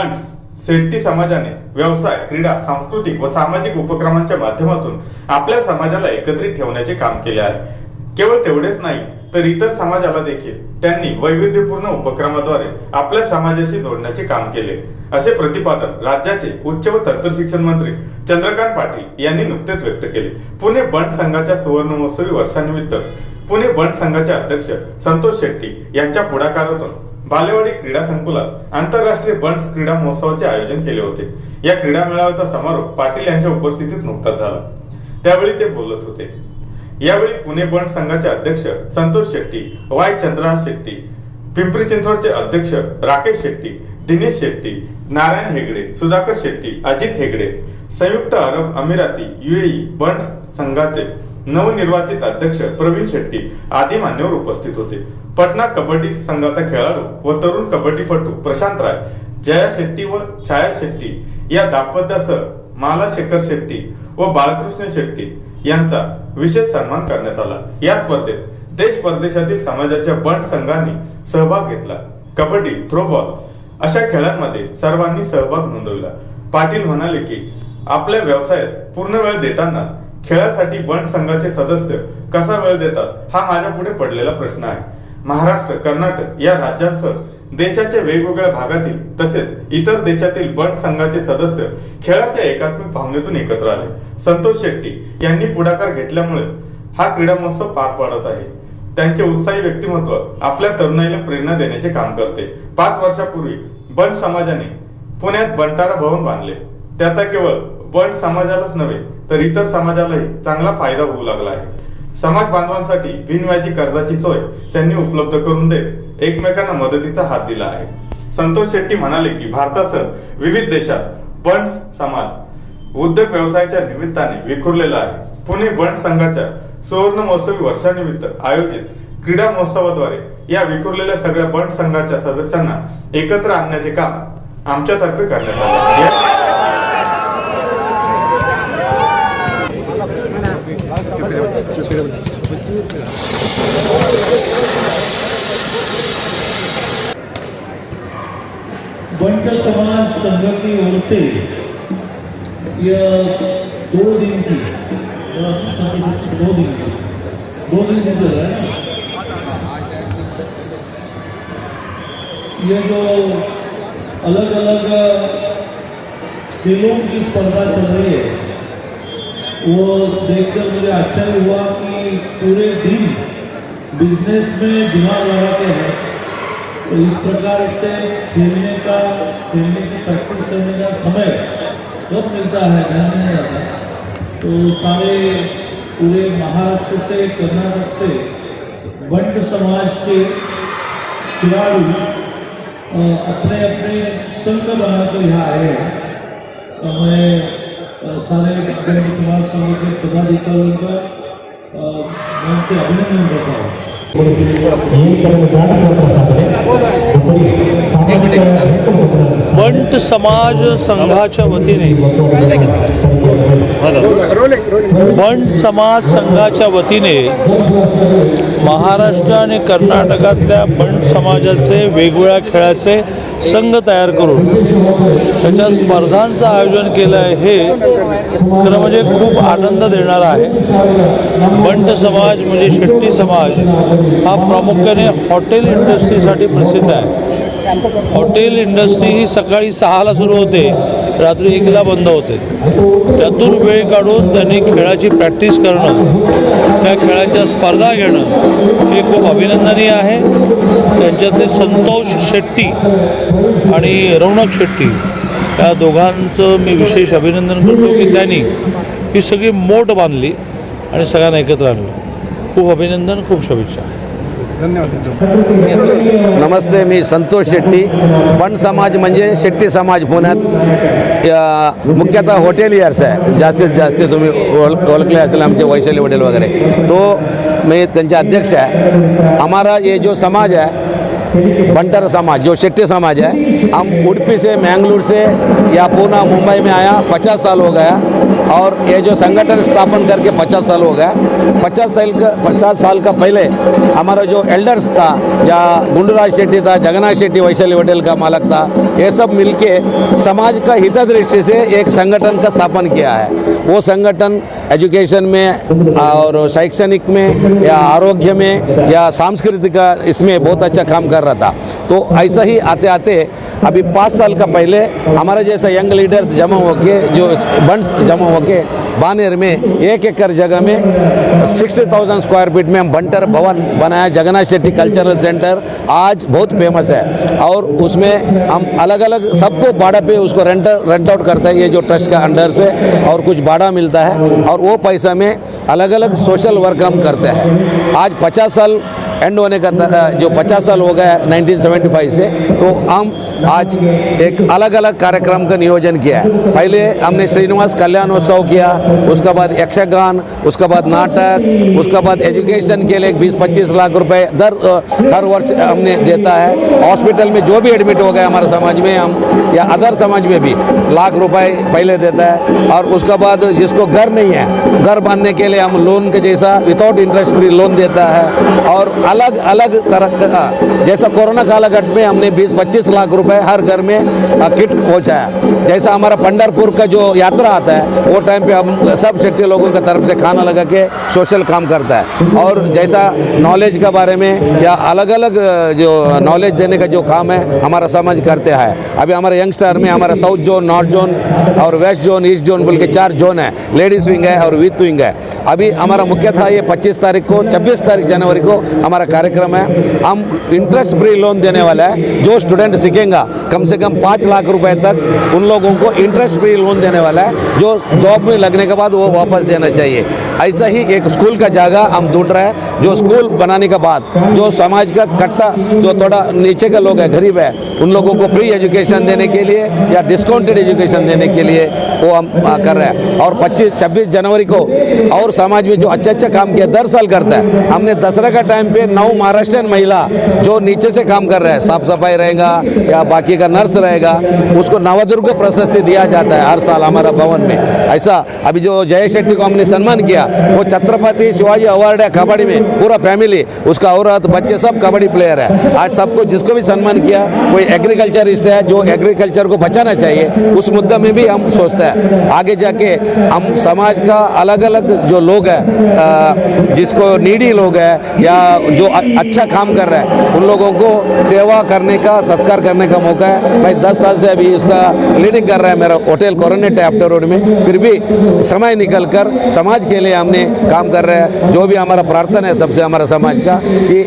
Funds Shetty समाजाने व्यवसाय क्रीडा सांस्कृतिक व सामाजिक उपक्रमांच्या माध्यमातून आपल्या समाजाला एकत्रित ठेवण्याचे काम केले आहे. केवळ तेवढेच नाही तर इतर समाजाला देखील त्यांनी वैविध्यपूर्ण उपक्रमाद्वारे आपल्या समाजाशी जोडण्याचे काम केले. असे प्रतिपादन राज्याचे उच्च व तंत्र शिक्षण मंत्री चंद्रकांत पाटील यांनी नुकतेच व्यक्त केले. पुणे बंड संघाच्या सुवर्ण महोत्सवी वर्षानिमित्त पुणे बंड संघाचे अध्यक्ष संतोष शेट्टी यांच्या पुढाकारातून बालेवाडी क्रीडा संकुलात आंतरराष्ट्रीय बंड्स क्रीडा महोत्सवाचे आयोजन केले होते. या क्रीडा मेळाव्याचा समारोप पाटील यांच्या उपस्थितीत नुकताच झाला. त्यावेळी ते बोलत होते. यावेळी पुणे बंड संघाचे अध्यक्ष संतोष शेट्टी वाय चंद्रा शेट्टी पिंपरी चिंचवडचे अध्यक्ष राकेश शेट्टी दिनेश शेट्टी नारायण हेगडे सुधाकर शेट्टी अजित हेगडे संयुक्त अरब अमिराती युएई बंड संघाचे नवनिर्वाचित अध्यक्ष प्रवीण शेट्टी आदी मान्यवर उपस्थित होते. पटना कबड्डी संघाचा खेळाडू व तरुण कबड्डीपटू प्रशांत राय जया शेट्टी व छाया शेट्टी या दाम्पत्यासह माला शेखर शेट्टी व बाळकृष्ण शेट्टी यांचा विशेष सन्मान करण्यात आला. या स्पर्धेत देश परदेशातील समाजाच्या बंड संघांनी सहभाग घेतला. कबड्डी थ्रोबॉल अशा खेळांमध्ये सर्वांनी सहभाग नोंदवला. पाटील म्हणाले की आपल्या व्यवसायास पूर्ण वेळ देताना खेळासाठी बंड संघाचे सदस्य कसा वेळ देतात हा माझ्या पुढे पडलेला प्रश्न आहे. महाराष्ट्र कर्नाटक या राज्यांसह देशाच्या वेगवेगळ्या भागातील तसेच इतर देशातील बंड संघाचे सदस्य खेळाच्या एकात्मिक भावनेतून एकत्र आले. संतोष शेट्टी यांनी पुढाकार घेतल्यामुळे हा क्रीडा महोत्सव पार पडत आहे. त्यांचे उत्साही व्यक्तिमत्व आपल्या तरुणाईला प्रेरणा देण्याचे काम करते. पाच वर्षापूर्वी बंड समाजाने पुण्यात बंटारा भवन बांधले. त्याचा केवळ बंड समाजालाच नव्हे तर इतर समाजालाही चांगला फायदा होऊ लागला आहे. समाज बांधवांसाठी बिनव्याजी कर्जाची सोय त्यांनी उपलब्ध करून देत एकमेकांना मदतीचा हात दिला आहे. संतोष शेट्टी म्हणाले की भारतासह विविध देशात बंड समाज उद्योग व्यवसायाच्या निमित्ताने विखुरलेला आहे. पुणे बंड संघाच्या सुवर्ण महोत्सवी वर्षानिमित्त आयोजित क्रीडा महोत्सवाद्वारे या विखुरलेल्या सगळ्या बंड संघाच्या सदस्यांना एकत्र आणण्याचे काम आमच्यातर्फे करण्यात आले. बंट समाज संघ की ओर से यह दो दिन की, दो दिन की, दो दिन से चल रहा है? ये जो अलग अलग खेलों की स्पर्धा चल रही है वो देखकर मुझे आश्चर्य हुआ कि पूरे दिन बिज़नेस में दिमाग लगाते हैं। तो इस प्रकार से खेलने का, खेलने की प्रैक्टिस करने का समय कब मिलता है, ध्यान नहीं आता। तो सारे पूरे महाराष्ट्र से, कर्नाटक से बंट समाज के खिलाड़ी अपने अपने संघ बनाकर यहाँ आए हैं। तो मैं सारे समाज समाज के पदाधिकारियों का पदाधिकाऱ्यांना मनसे अभिनंदन करता हूँ बंट समाज संघाच्या वतीने. बंट समाज संघाच्या वतीने महाराष्ट्र आणि कर्नाटकातल्या बंट समाजाचे वेगवेगळ्या खेळाचे संघ तयार करून त्याच्या स्पर्धांचं आयोजन केलं आहे हे खरं म्हणजे खूप आनंद देणारं आहे. बंट समाज म्हणजे शेट्टी समाज हा प्रामुख्याने हॉटेल इंडस्ट्रीसाठी प्रसिद्ध आहे. हॉटेल इंडस्ट्री ही सकाळी सहाला सुरू होते. रात्री एकला बंद होते. त्यातून वेळ काढून त्यांनी खेळाची प्रॅक्टिस करणं त्या खेळाच्या स्पर्धा घेणं हे खूप अभिनंदनीय आहे. त्यांच्यातले संतोष शेट्टी आणि रौनक शेट्टी या दोघांचं मी विशेष अभिनंदन करतो की त्यांनी ही सगळी मोठ बांधली आणि सगळ्यांना एकत्र आणलं. खूप अभिनंदन खूप शुभेच्छा. नमस्ते मी संतोष शेट्टी. पण समाज म्हणजे शेट्टी समाज पुण्यात या, मुख्यतः हॉटेलियर्स आहे. जास्तीत जास्त तुम्ही ओळ ओळखले असेल आमचे वैशाली हॉटेल वगैरे. तो मी त्यांचे अध्यक्ष आहे. हमारा ये जो समाज है बंटर समाज जो शेट्टी समाज है हम उड़पी से, मैंगलोर से या पूना, मुंबई में आया, पचास साल हो गया। और ये जो संगठन स्थापन करके पचास साल हो गया। पचास साल का, पचास साल का पहले हमारा जो एल्डर्स था, या गुंडराज शेट्टी था, जगन्नाथ शेट्टी, वैशाली होटल का मालक था, ये सब मिलके समाज का हित दृष्टि से एक संगठन का स्थापन किया है। वो संगठन एजुकेशन में और शैक्षणिक में या आरोग्य में या सांस्कृतिक इसमें बहुत अच्छा काम कर रहा था। तो ऐसा ही आते आते अभी पाँच साल का पहले हमारा जैसा यंग लीडर्स जमा होके, जो बंड्स जमा होके बानेर में एक एकड़ जगह में सिक्सटी थाउज़ेंड स्क्वायर फीट में हम बंटर भवन बनाया, जगन्नाथ शेट्टी कल्चरल सेंटर, आज बहुत फ़ेमस है। और उसमें हम अलग अलग सबको भाड़ा पे उसको रेंट रेंट आउट करते हैं, ये जो ट्रस्ट का अंडर से और कुछ भाड़ा मिलता है। और वो पैसा में अलग अलग सोशल वर्क हम करते हैं। आज पचास साल एंड होने का जो 50 साल हो गया 1975 से तो हम आज एक अलग अलग कार्यक्रम का नियोजन किया है। पहले हमने श्रीनिवास कल्याण उत्सव किया, उसके बाद यक्षगान, उसके बाद नाटक, उसके बाद एजुकेशन के लिए बीस पच्चीस लाख रुपए दर हर वर्ष हमने देता है। हॉस्पिटल में जो भी एडमिट हो गए हमारे समाज में हम, या अदर समाज में भी लाख रुपए पहले देता है। और उसके बाद जिसको घर नहीं है, घर बांधने के लिए हम लोन के जैसा विदाउट इंटरेस्ट फ्री लोन देता है। और अलग अलग तरह जैसा कोरोना कालघट में हमने 20-25 लाख रुपए हर घर में किट पहुँचाया। जैसा हमारा पंडरपुर का जो यात्रा आता है, वो टाइम पे हम सब शेट्टी लोगों की तरफ़ से खाना लगा के सोशल काम करता है। और जैसा नॉलेज के बारे में या अलग अलग जो नॉलेज देने का जो काम है, हमारा समाज करते हैं। अभी हमारे यंगस्टर में हमारा साउथ जोन नॉर्थ जोन और वेस्ट जोन ईस्ट जोन बोल के चार जोन है। लेडीज़ विंग है और विथ विंग है। अभी हमारा मुख्य था ये 25 तारीख को 26 तारीख जनवरी को हमारा कार्यक्रम है। हम इंटरेस्ट फ्री लोन देने वाला है। जो स्टूडेंट सीखेगा कम से कम पाँच लाख रुपए तक उन लोगों को इंटरेस्ट फ्री लोन देने वाला है, जो जॉब में लगने के बाद वो वापस देना चाहिए। ऐसा ही एक स्कूल का जगह हम ढूंढ रहे हैं, जो स्कूल बनाने के बाद, जो समाज का कट्टा, जो थोड़ा नीचे का लोग है, गरीब है, उन लोगों को फ्री एजुकेशन देने के लिए या डिस्काउंटेड एजुकेशन देने के लिए वो हम कर रहे हैं। और 25 26 जनवरी को और समाज में जो अच्छा अच्छा काम किया, दर साल करता है। हमने दसरा का टाइम पे नौ महाराष्ट्रियन महिला जो नीचे से काम कर रहे हैं, साफ़ सफ़ाई रहेगा या बाकी का नर्स रहेगा, उसको नवदुर्ग प्रशस्ति दिया जाता है हर साल हमारा भवन में। ऐसा, अभी जो जय शेट्टी को हमने सम्मान किया, वो छत्रपति शिवाजी अवार्ड है कबड्डी में, पूरा फैमिली उसका औरत, बच्चे सब कबड्डी प्लेयर है। आज सबको जिसको भी सम्मान किया, कोई एग्रीकल्चरिस्ट है, जो एग्रीकल्चर को बचाना चाहिए, उस मुद्दे में भी हम सोचते हैं। आगे जाके हम समाज का अलग अलग जो लोग है जिसको नीडी लोग हैं, या जो अच्छा काम कर रहे हैं, उन लोगों को सेवा करने का, सत्कार करने का मौका है। भाई, दस साल से अभी इसका लीडिंग कर रहा है मेरा होटल कोरोनेट है रोड में। फिर भी समय निकल कर समाज के लिए हमने काम कर रहे हैं। जो भी हमारा प्रार्थना है सबसे हमारा समाज का कि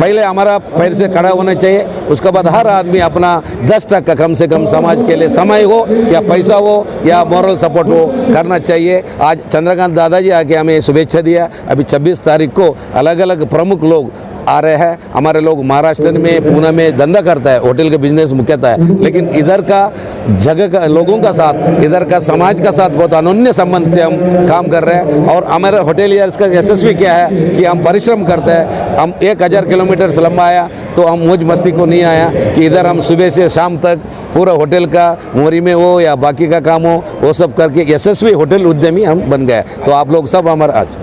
पहले हमारा पैर से खड़ा होना चाहिए। उसके बाद हर आदमी अपना दस टका कम से कम समाज के लिए समय हो, या पैसा हो, या मॉरल सपोर्ट हो, करना चाहिए। आज चंद्रकांत दादाजी आके हमें शुभेच्छा दिया। अभी 26 तारीख को अलग अलग प्रमुख लोग आ रहे हैं। हमारे लोग महाराष्ट्र में पुणे में धंधा करता है, होटल का बिज़नेस मुख्यतः है। लेकिन इधर का जगह का, लोगों का साथ, इधर का समाज का साथ बहुत अनन्य संबंध से हम काम कर रहे हैं। और हमारे होटेलियर्स का यशस्वी क्या है कि हम परिश्रम करते हैं। हम एक हज़ार किलोमीटर से लंबा आया तो हम मौज मस्ती को नहीं आया कि इधर हम सुबह से शाम तक पूरा होटल का, मोरी में हो या बाकी का काम हो, वो सब करके यशस्वी होटल उद्यमी हम बन गए। तो आप लोग सब हमारा आज।